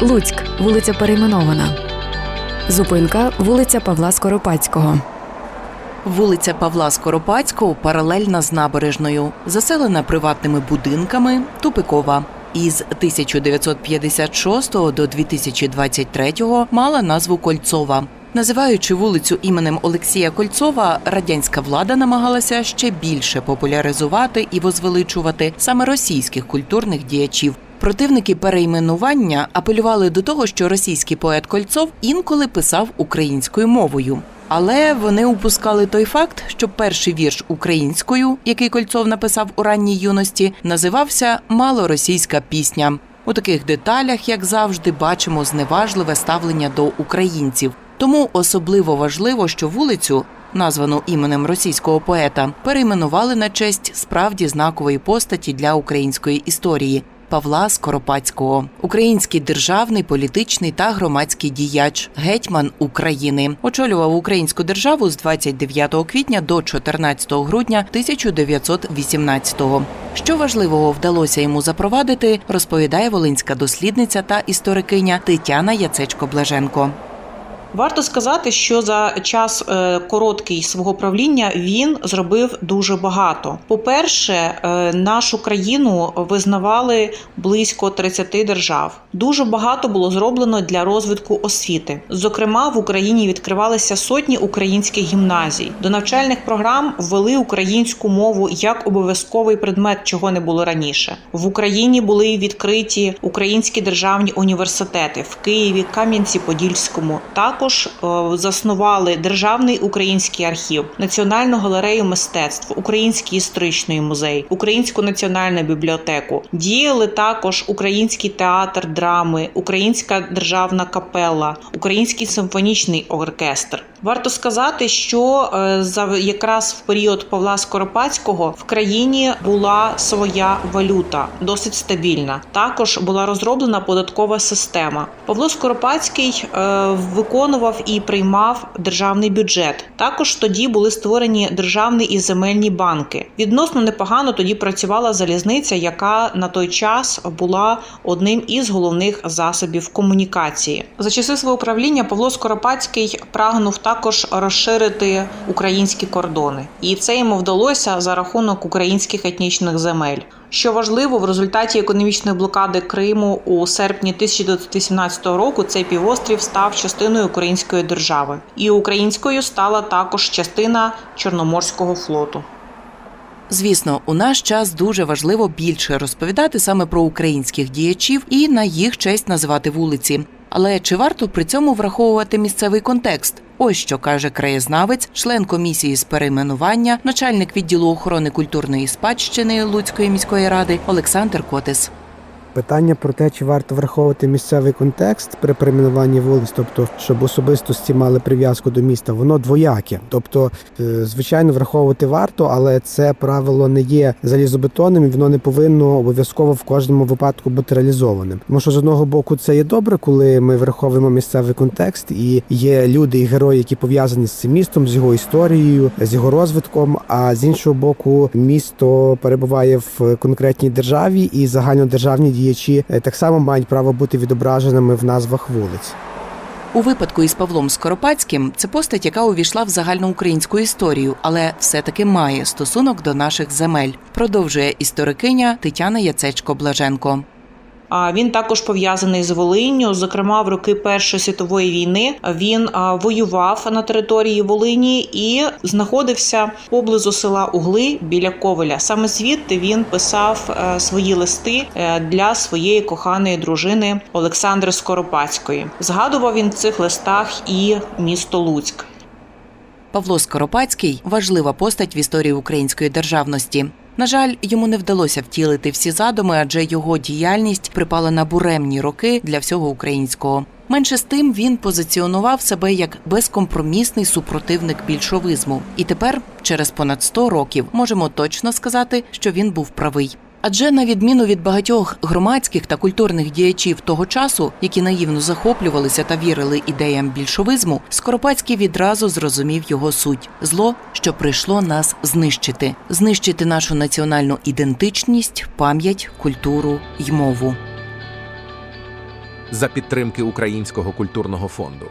Луцьк, вулиця перейменована. Зупинка вулиця Павла Скоропадського. Вулиця Павла Скоропадського паралельна з набережною, заселена приватними будинками, тупикова. Із 1956 до 2023 мала назву Кольцова. Називаючи вулицю іменем Олексія Кольцова, радянська влада намагалася ще більше популяризувати і возвеличувати саме російських культурних діячів. Противники перейменування апелювали до того, що російський поет Кольцов інколи писав українською мовою. Але вони упускали той факт, що перший вірш українською, який Кольцов написав у ранній юності, називався Малоросійська пісня. У таких деталях, як завжди, бачимо зневажливе ставлення до українців. Тому особливо важливо, що вулицю, названу іменем російського поета, перейменували на честь справді знакової постаті для української історії. Павла Скоропадського, український державний, політичний та громадський діяч, гетьман України, очолював українську державу з 29 квітня до 14 грудня 1918-го. Що важливого вдалося йому запровадити, розповідає волинська дослідниця та історикиня Тетяна Яцечко-Блаженко. Варто сказати, що за час е, короткий свого правління він зробив дуже багато. По-перше, е, нашу країну визнавали близько 30 держав. Дуже багато було зроблено для розвитку освіти. Зокрема, в Україні відкривалися сотні українських гімназій. До навчальних програм ввели українську мову як обов'язковий предмет, чого не було раніше. В Україні були відкриті українські державні університети в Києві, Кам'янці-Подільському. Також е, заснували Державний український архів, Національну галерею мистецтв, Український історичний музей, Українську національну бібліотеку. Діяли також Український театр драми, Українська державна капела, Український симфонічний оркестр. Варто сказати, що е, за якраз в період Павла Скоропадського в країні була своя валюта, досить стабільна. Також була розроблена податкова система. Павло Скоропадський е, виконував і приймав державний бюджет. Також тоді були створені державні і земельні банки. Відносно непогано тоді працювала залізниця, яка на той час була одним із головних засобів комунікації. За часи свого правління Павло Скоропадський прагнув також розширити українські кордони, і це йому вдалося за рахунок українських етнічних земель. Що важливо, в результаті економічної блокади Криму у серпні 1918 року цей півострів став частиною української держави, і українською стала також частина Чорноморського флоту. Звісно, у наш час дуже важливо більше розповідати саме про українських діячів і на їх честь називати вулиці. Але чи варто при цьому враховувати місцевий контекст? Ось що каже краєзнавець, член комісії з перейменування, начальник відділу охорони культурної спадщини Луцької міської ради Олександр Котис. Питання про те, чи варто враховувати місцевий контекст при перейменуванні вулиць, тобто щоб особистості мали прив'язку до міста, воно двояке. Тобто, е, звичайно, враховувати варто, але це правило не є залізобетонним і воно не повинно обов'язково в кожному випадку бути реалізованим. Тому що з одного боку це є добре, коли ми враховуємо місцевий контекст, і є люди і герої, які пов'язані з цим містом, з його історією, з його розвитком. А з іншого боку, місто перебуває в конкретній державі і загальнодержавні діячі е, так само мають право бути відображеними в назвах вулиць. У випадку із Павлом Скоропадським це постать, яка увійшла в загальноукраїнську історію, але все-таки має стосунок до наших земель. Продовжує історикиня Тетяна Яцечко-Блаженко. А Він також пов'язаний з Волинню. Зокрема, в роки Першої світової війни він воював на території Волині і знаходився поблизу села Угли біля Ковеля. Саме звідти він писав е, свої листи е, для своєї коханої дружини Олександри Скоропадської. Згадував він в цих листах і місто Луцьк. Павло Скоропадський важлива постать в історії української державності. На жаль, йому не вдалося втілити всі задуми, адже його діяльність припала на буремні роки для всього українського. Менше з тим він позиціонував себе як безкомпромісний супротивник більшовизму. І тепер, через понад 100 років, можемо точно сказати, що він був правий. Адже на відміну від багатьох громадських та культурних діячів того часу, які наївно захоплювалися та вірили ідеям більшовизму, Скоропадський відразу зрозумів його суть зло, що прийшло нас знищити, знищити нашу національну ідентичність, пам'ять, культуру й мову. за підтримки Українського культурного фонду.